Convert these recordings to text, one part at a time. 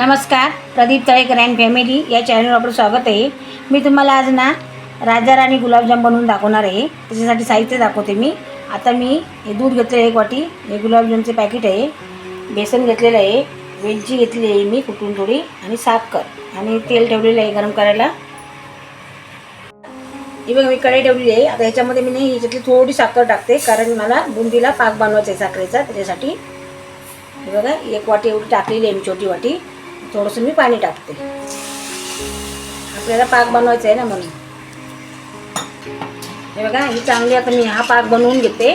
नमस्कार Pradeep Talekar and family या चॅनलवर आपलं स्वागत आहे. मी तुम्हाला आज ना राजा राणी गुलाबजाम बनवून दाखवणार आहे. त्याच्यासाठी साहित्य दाखवते मी. आता मी हे दूध घेतलेलं आहे एक वाटी. हे गुलाबजामचे पॅकेट आहे. बेसन घेतलेलं आहे. वेलची घेतली आहे मी कुटून थोडी. आणि साखर आणि तेल ठेवलेलं आहे गरम करायला. ही बघ मी कढई ठेवलेली आहे. आता ह्याच्यामध्ये मी नाही ह्याच्यातली थोडी साखर टाकते. कारण मला बुंदीला पाक बनवायचा आहे साखरेचा. त्याच्यासाठी बघा एक वाटी एवढी टाकलेली आहे मी छोटी वाटी. थोडंसं मी पाणी टाकते. आपल्याला पाक बनवायचा आहे ना म्हणून. हे बघा ही चांगली आता मी हा पाक बनवून घेते.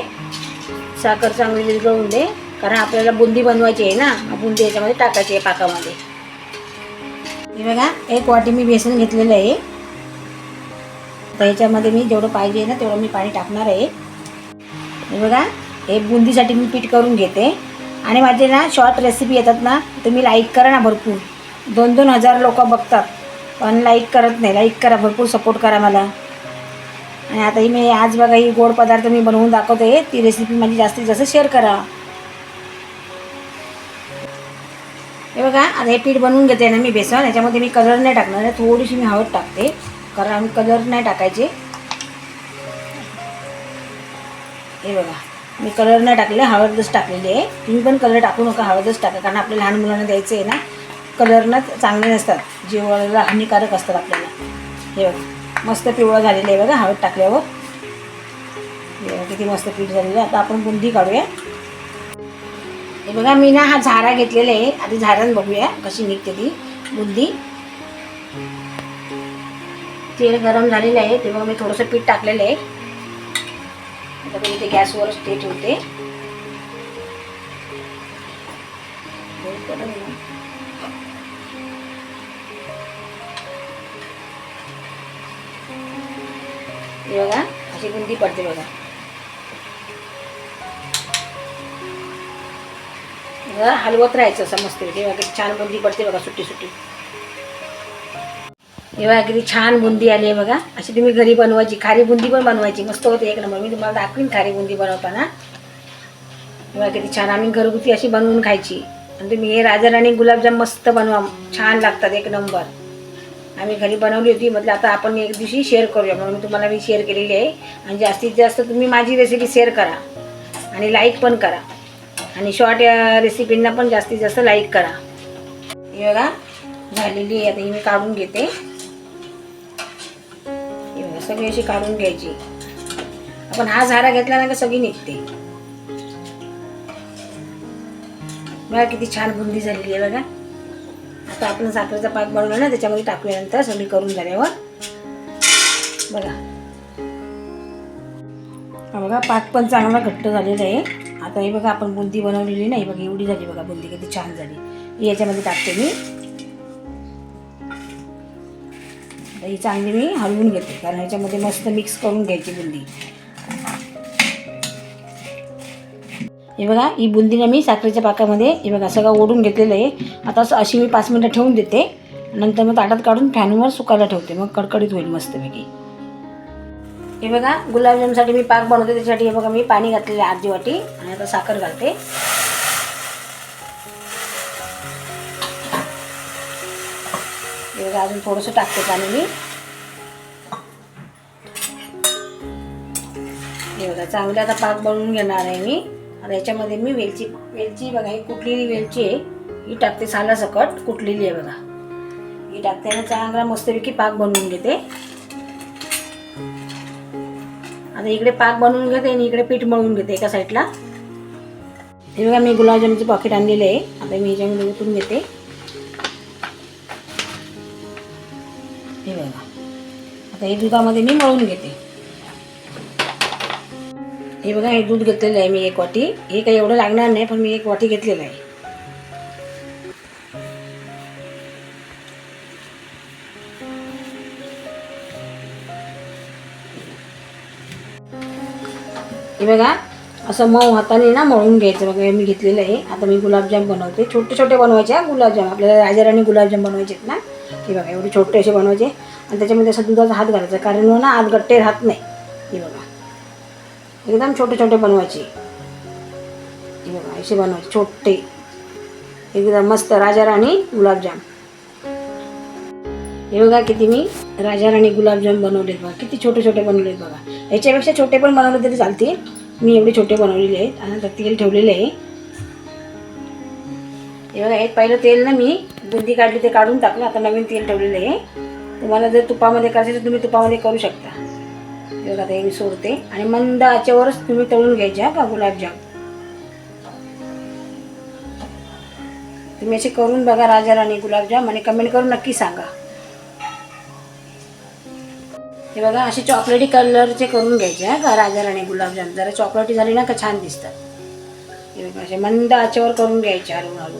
साखर चांगली विरघळून दे. कारण आपल्याला बुंदी बनवायची आहे ना बुंदी याच्यामध्ये टाकायची आहे पाकामध्ये. हे बघा एक वाटी मी बेसन घेतलेलं आहे. आता याच्यामध्ये मी जेवढं पाहिजे ना तेवढं मी पाणी टाकणार आहे. हे बघा हे बुंदीसाठी मी पीठ करून घेते. आणि माझे ना शॉर्ट रेसिपी येतात ना तुम्ही लाईक करा ना भरपूर. दोन दोन हजार लोक बघतात. पण लाईक करत नाही. लाईक करा भरपूर सपोर्ट करा मला. आणि आता ही मी आज बघा ही गोड पदार्थ मी बनवून दाखवते. ती रेसिपी माझी जास्तीत जास्त शेअर करा. हे बघा आता हे पीठ बनवून घेते ना मी बेसन. याच्यामध्ये मी कलर नाही टाकणार आहे. थोडीशी मी हळद टाकते. कारण आम्ही कलर नाही टाकायचे. हे बघा. मी कलर नाही टाकले हळदच टाकलेली आहे. तुम्ही पण कलर टाकू नका हळदच टाका कारण आपल्या लहान मुलांना द्यायचं आहे ना कलरनं चांगले नसतात. जीवाला हानिकारक असतात आपल्याला. हे बघा मस्त पिवळं झालेलं आहे बघा हळद टाकल्यावर. किती मस्त पीठ झालेलं आहे. आता आपण बुंदी काढूया. हे बघा मी ना हा झारा घेतलेला आहे. आधी झारान बघूया कशी निघते ती बुंदी. तेल गरम झालेलं आहे तेव्हा मी थोडंसं पीठ टाकलेलं आहे. तर मी ते गॅसवरच ते ठेवते बघा अशी बुंदी पडते बघा. हलवत राहायचं समजते बघा छान बुंदी पडते बघा सुट्टी सुट्टी हे किती छान बुंदी आली आहे बघा. अशी तुम्ही घरी बनवायची खारी बुंदी पण बनवायची. मस्त होते एक नंबर. मी तुम्हाला दाखवीन खारी बुंदी बनवताना. हे बघा किती छान. आम्ही घरगुती अशी बनवून खायची. आणि तुम्ही हे राजाराणी गुलाबजाम मस्त बनवा. छान लागतात एक नंबर. आम्ही घरी बनवली होती म्हटलं आता आपण एक दिवशी शेअर करूया. म्हणून मी तुम्हाला मी शेअर केलेली आहे. आणि जास्तीत जास्त तुम्ही माझी रेसिपी शेअर करा. आणि लाईक पण करा. आणि शॉर्ट रेसिपींना पण जास्तीत जास्त लाईक करा. हे बघा झालेली आहे. आता ही मी काढून घेते. सगळी अशी काढून घ्यायची. आपण हा झारा घेतला ना का सगळी निघते. बघा किती छान बुंदी झालेली आहे बघा. आता आपण साखरेचा पाक बनवला ना त्याच्यामध्ये टाकल्यानंतर सगळी करून झाल्यावर हो. बघा. हा बघा पाक पण चांगला घट्ट झालेला आहे. आता हे बघा आपण बुंदी बनवलेली नाही बघा एवढी झाली बघा बुंदी किती छान झाली. याच्यामध्ये टाकते मी. आता ही चांगली मी हलवून घेते कारण ह्याच्यामध्ये मस्त मिक्स करून घ्यायची बुंदी. हे बघा ही बुंदीला मी साखरेच्या पाकामध्ये हे बघा सगळं ओढून घेतलेलं आहे. आता असं अशी मी पाच मिनटं ठेवून देते. नंतर मग ताटात काढून फॅनवर सुकायला ठेवते. मग कडकडीत होईल मस्तपैकी. हे बघा गुलाबजामसाठी मी पाक बनवते त्याच्यासाठी हे बघा मी पाणी घातलेलं आहे अर्धी वाटी आणि आता साखर घालते. बघा अजून थोडंसं टाकते पाणी मी हे बघा चांगलं आता पाक बनवून घेणार आहे मी. आता याच्यामध्ये मी वेलची वेलची बघा ही कुठलेली वेलची आहे ही टाकते सालासकट कुठलेली आहे बघा. ही टाकते आणि चांगला मस्तपैकी पाक बनवून घेते. आता इकडे पाक बनवून घेते आणि इकडे पीठ मळून घेते एका साईडला. हे बघा मी गुलाबजामचे पॉकेट आणलेले आहे. आता मी ह्याच्यामध्ये उतरून घेते. हे बघा. आता हे दुधामध्ये मी मळून घेते. हे बघा हे दूध घेतलेलं आहे मी एक वाटी. हे काही एवढं लागणार नाही पण मी एक वाटी घेतलेलं आहे. हे बघा असं मऊ हाताने ना मळून घ्यायचं. बघा मी घेतलेलं आहे. आता मी गुलाबजाम बनवते. छोटे छोटे बनवायचे हा गुलाबजाम. आपल्याला राजाराणी गुलाबजाम बनवायचे आहेत ना. हे बघा एवढे छोटे असे बनवायचे. आणि त्याच्यामध्ये असं दुधाचा हात घालायचा कारण ना आत गट्टे राहत नाही. हे बघा. एकदम छोटे छोटे बनवायचे. हे बघा असे बनवायचे छोटे. एकदम मस्त राजा राणी गुलाबजाम. हे बघा किती मी राजा राणी गुलाबजाम बनवलेत बघा. किती छोटे छोटे बनवलेत बघा. याच्यापेक्षा छोटे पण बनवले तरी चालतील. मी एवढे छोटे बनवलेले आहेत. आणि आता तेल ठेवलेले आहे. हे बघा एक पहिलं तेल ना मी बुंदी काढली ते काढून टाकलं. आता नवीन तेल ठेवलेलं आहे. तुम्हाला जर तुपामध्ये करायचं तर तुम्ही तुपामध्ये करू शकता. हे बघा आता हे मी सोडते. आणि मंद याच्यावरच तुम्ही तळून घ्यायच्या हा का गुलाबजाम तुम्ही असे करून बघा राजा राणी गुलाबजाम आणि कमेंट करून नक्की सांगा. हे बघा असे चॉकलेटी कलरचे करून घ्यायचे हा का? राजा राणी गुलाबजाम जरा चॉकलेटी झाली ना का छान दिसतात. हे बघा असे मंद आचेवर करून घ्यायचे हळूहळू.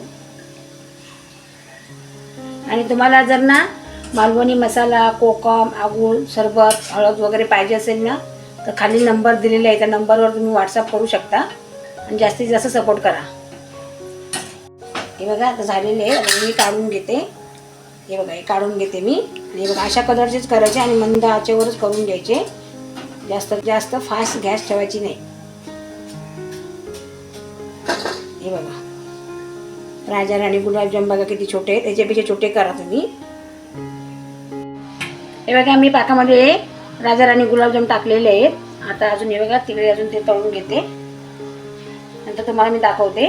आणि तुम्हाला जर ना मालवणी मसाला कोकम आगूळ सरबत हळद वगैरे पाहिजे असेल ना तर खाली नंबर दिलेला आहे त्या नंबरवर तुम्ही व्हॉट्सअप करू शकता. आणि जास्तीत जास्त सपोर्ट करा. हे बघा आता झालेले आहे. मी काढून घेते. हे बघा हे काढून घेते मी. आणि हे बघा अशा कलरचेच करायचे आणि मंद आचेवरच करून घ्यायचे. जास्त जास्त फास्ट गॅस ठेवायची नाही. हे बघा. राजा राणी गुलाबजाम बघा किती छोटे आहेत. त्याच्यापेक्षा छोटे करा तुम्ही. हे बघा मी पाकामध्ये राजा राणी गुलाबजाम टाकलेले आहेत. आता अजून हे बघा तिकडे अजून ते तळून घेते. नंतर तुम्हाला मी दाखवते.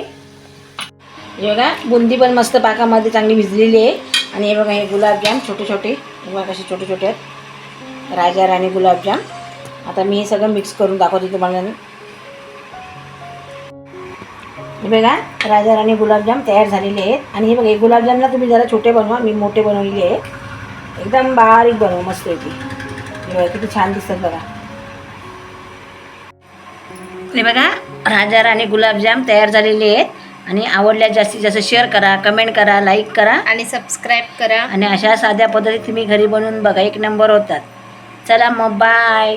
हे बघा बुंदी पण मस्त पाकामध्ये चांगली भिजलेली आहे. आणि हे बघा हे गुलाबजाम छोटे छोटे. हे बघा कसे छोटे छोटे आहेत. राजा राणी गुलाबजाम आता मी हे सगळं मिक्स करून दाखवते तुम्हाला. हे बघा राजा राणी गुलाबजाम तयार झालेले आहेत. आणि हे बघा हे गुलाबजामला तुम्ही जरा छोटे बनवा मी मोठे बनवलेले आहेत. एकदम बारीक बनव मस्त येते हे बघा किती छान दिसतात बघा. हे बघा राजा राणी गुलाबजाम तयार झालेले आहेत. आणि आवडल्यास जास्तीत जास्त शेअर करा कमेंट करा लाईक करा. आणि सबस्क्राईब करा. आणि अशा साध्या पद्धतीत तुम्ही घरी बनवून बघा एक नंबर होतात. चला मग बाय